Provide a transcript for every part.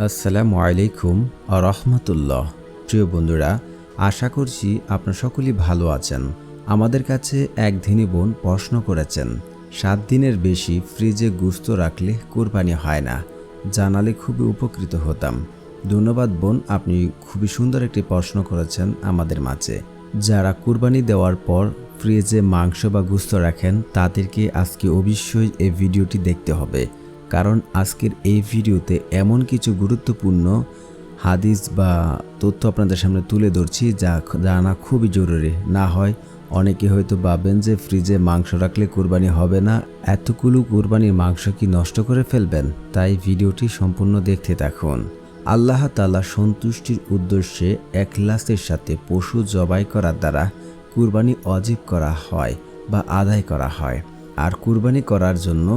আসসালামু আলাইকুম আ রহমতুল্লাহ। প্রিয় বন্ধুরা, আশা করছি আপনার সকলেই ভালো আছেন। আমাদের কাছে এক ধিনী বোন প্রশ্ন করেছেন, সাত দিনের বেশি ফ্রিজে গুস্ত রাখলে কোরবানি হয় না, জানালে খুবই উপকৃত হতাম। ধন্যবাদ বোন, আপনি খুবই সুন্দর একটি প্রশ্ন করেছেন আমাদের মাঝে। যারা কুরবানি দেওয়ার পর ফ্রিজে মাংস বা গুস্ত রাখেন, তাদেরকে আজকে অবশ্যই এই ভিডিওটি দেখতে হবে। কারণ আজকের এই ভিডিওতে এমন কিছু গুরুত্বপূর্ণ হাদিস বা তথ্য আপনাদের সামনে তুলে ধরছি যা জানা খুবই জরুরি। না হয় অনেকে হয়তো ভাবেন যে ফ্রিজে মাংস রাখলে কুরবানি হবে না, এতগুলো কুরবানির মাংস কি নষ্ট করে ফেলবেন? তাই ভিডিওটি সম্পূর্ণ দেখতে থাকুন। আল্লাহ তালা সন্তুষ্টির উদ্দেশ্যে একলাসের সাথে পশু জবাই করার দ্বারা কুরবানি অজীব করা হয় বা আদায় করা হয়। আর কুরবানি করার জন্য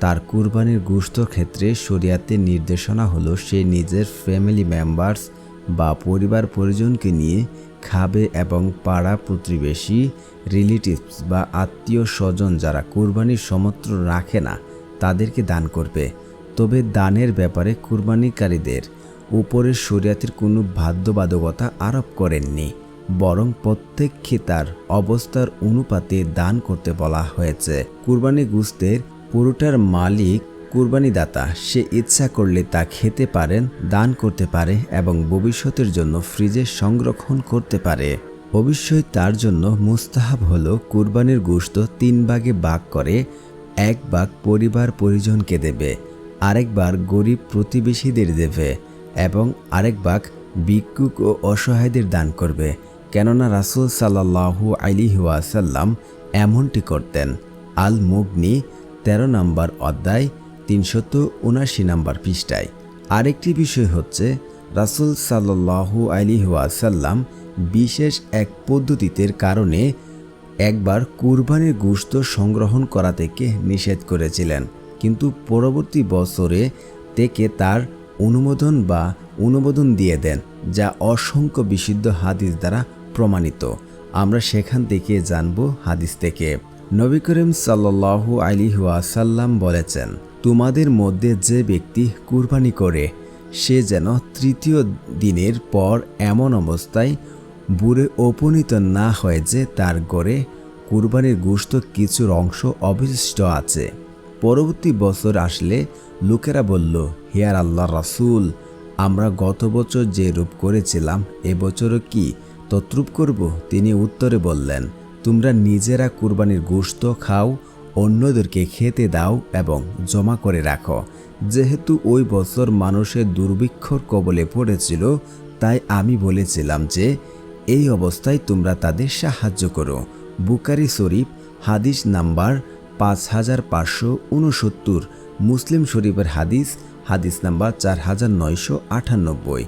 তার কুরবানির গুস্ত ক্ষেত্রে শরিয়াতে নির্দেশনা হলো সে নিজের ফ্যামিলি মেম্বার্স বা পরিবার পরিজনকে নিয়ে খাবে এবং পাড়া প্রতিবেশী রিলেটিভস বা আত্মীয় স্বজন যারা কুরবানির সমত্র রাখে না, তাদেরকে দান করবে। তবে দানের ব্যাপারে কুরবানিকারীদের উপরে শরিয়াতের কোনো বাধ্যবাধকতা আরোপ করেননি, বরং প্রত্যেককে তার অবস্থার অনুপাতে দান করতে বলা হয়েছে। কুরবানি গুস্তের পুরোটার মালিক কুরবানিদাতা। সে ইচ্ছা করলে তা খেতে পারেন, দান করতে পারে এবং ভবিষ্যতের জন্য ফ্রিজে সংরক্ষণ করতে পারে। অবশ্যই তার জন্য মুস্তাহাব হলো কুরবানির গোশত তিন ভাগে ভাগ করে, এক ভাগ পরিবার পরিজনকে দেবে আরেকবার গরিব প্রতিবেশীদের দেবে এবং আরেক ভাগ ভিক্ষুক ও অসহায়দের দান করবে। কেননা রাসুল সাল্লাহু আলিহাসাল্লাম এমনটি করতেন আল মুগনি তেরো নম্বর অধ্যায়, তিনশত উনাশি নম্বর পৃষ্ঠায়। আরেকটি বিষয় হচ্ছে, রাসুল সাল্লাহু আলিহাসাল্লাম বিশেষ এক পদ্ধতিতের কারণে একবার কুরবানির গুস্ত সংগ্রহণ করা থেকে নিষেধ করেছিলেন। কিন্তু পরবর্তী বছরে থেকে তার অনুমোদন বা অনুমোদন দিয়ে দেন, যা অসংখ্য বিশুদ্ধ হাদিস দ্বারা প্রমাণিত। আমরা সেখান থেকে জানব হাদিস থেকে। নবী করিম সাল্লু আলিহাসাল্লাম বলেছেন, তোমাদের মধ্যে যে ব্যক্তি কুরবানি করে, সে যেন তৃতীয় দিনের পর এমন অবস্থায় বুড়ে উপনীত না হয় যে তার গড়ে কুরবানির গোশত কিছুর অংশ অবশিষ্ট আছে। পরবর্তী বছর আসলে লোকেরা বলল হিয়ার আল্লাহ রাসুল, আমরা গত বছর যে রূপ করেছিলাম এবছরও কি তদ্রূপ করব? তিনি উত্তরে বললেন তোমরা নিজেরা কুরবানির গোশত খাও, অন্যদেরকে খেতে দাও এবং জমা করে রাখো। যেহেতু ওই বছর মানুষের দুর্ভিক্ষর কবলে পড়েছিল, তাই আমি বলেছিলাম যে, এই অবস্থায় তোমরা তাদের সাহায্য করো। বুকারি শরীফ, হাদিস নাম্বার পাঁচ হাজার পাঁচশো উনসত্তর। মুসলিম শরীফের হাদিস হাদিস নাম্বার চার হাজার নয়শো আটানব্বই।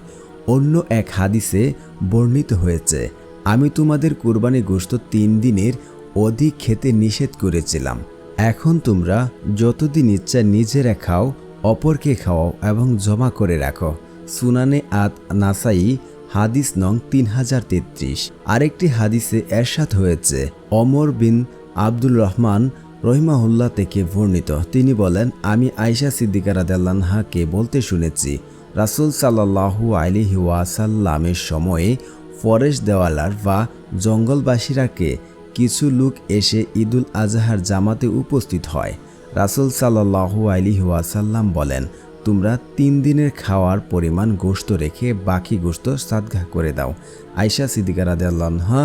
অন্য এক হাদিসে বর্ণিত হয়েছে আমি তোমাদের কোরবানি গোশত তিন দিনের অধিক খেতে নিষেধ করেছিলাম। এখন তোমরা যতদিন ইচ্ছা নিজেরা খাও, অপরকে খাওয়াও এবং জমা করে রাখো। সুনানে আত নাসাই, হাদিস নং তিন হাজার তেত্রিশ। আরেকটি হাদিসে এরশাদ হয়েছে, অমর বিন আব্দুল রহমান রহিমাহুল্লাহ থেকে বর্ণিত। তিনি বলেন, আমি আয়সা সিদ্দিকা রাদাল্লাহাকে বলতে শুনেছি, রাসুল সাল্লাহু আলিহি ওয়াসাল্লামের সময়ে ফরেস্ট দেওয়ালার বা জঙ্গলবাসীরাকে কিছু লোক এসে ঈদুল আজহার জামাতে উপস্থিত হয়। রাসুল সাল্লাহু আলিহি ওয়াসাল্লাম বলেন, তোমরা তিন দিনের খাওয়ার পরিমাণ গোস্ত রেখে বাকি গোশত সাদঘা করে দাও। আয়সা সিদ্দিকা রাদাল্লাহা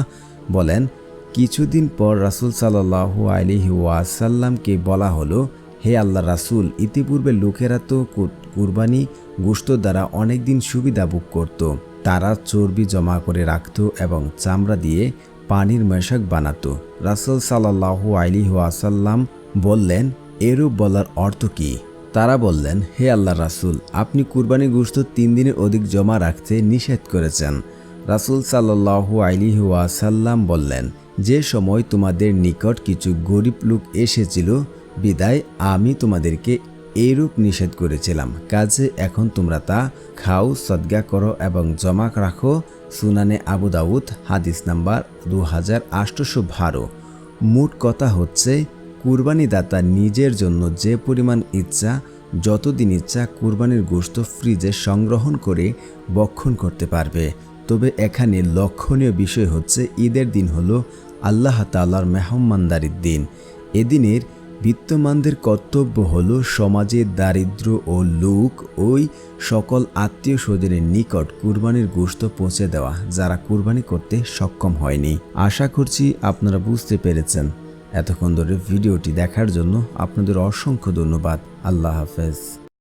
বলেন, কিছুদিন পর রাসুল সাল্লাহু আলিহি ওয়াসাল্লামকে বলা হলো, হে আল্লাহ রাসুল, ইতিপূর্বে লোকেরা তো কুরবানি গোশত দ্বারা অনেক দিন সুবিধা ভোগ করত। তারা চর্বি জমা করে রাখত এবং চামড়া দিয়ে পানির মেশক বানাতো। রাসুল সাল্লাহু আলিহি ওয়াসাল্লাম বললেন, এরূপ বলার অর্থ কী? তারা বললেন, হে আল্লাহ রাসুল, আপনি কুরবানি গোশত তিন দিনের অধিক জমা রাখতে নিষেধ করেছেন। রাসুল সাল্লাহু আলিহি ওয়াসাল্লাম বললেন, যে সময় তোমাদের নিকট কিছু গরিব লোক এসেছিল, বিদায় আমি তোমাদেরকে এইরূপ নিষেধ করেছিলাম। কাজে এখন তোমরা তা খাও, সদ্গা করো এবং জমা রাখো। সুনানে আবু দাউদ, হাদিস নাম্বার দু হাজার আটশোশো বারো। মোট কথা হচ্ছে কুরবানি দাতা নিজের জন্য যে পরিমাণ ইচ্ছা, যতদিন ইচ্ছা কুরবানির গোশত ফ্রিজে সংগ্রহণ করে বক্ষণ করতে পারবে। তবে এখানে লক্ষণীয় বিষয় হচ্ছে, ঈদের দিন হলো আল্লাহ তালার মেহমানদারির দিন। এদিনের বিত্তমানদের কর্তব্য হল সমাজে দারিদ্র ও লোক ওই সকল আত্মীয় স্বজনের নিকট কুরবানির গোস্ত পৌঁছে দেওয়া, যারা কুরবানি করতে সক্ষম হয়নি। আশা করছি আপনারা বুঝতে পেরেছেন। এতক্ষণ ধরে ভিডিওটি দেখার জন্য আপনাদের অসংখ্য ধন্যবাদ। আল্লাহ হাফেজ।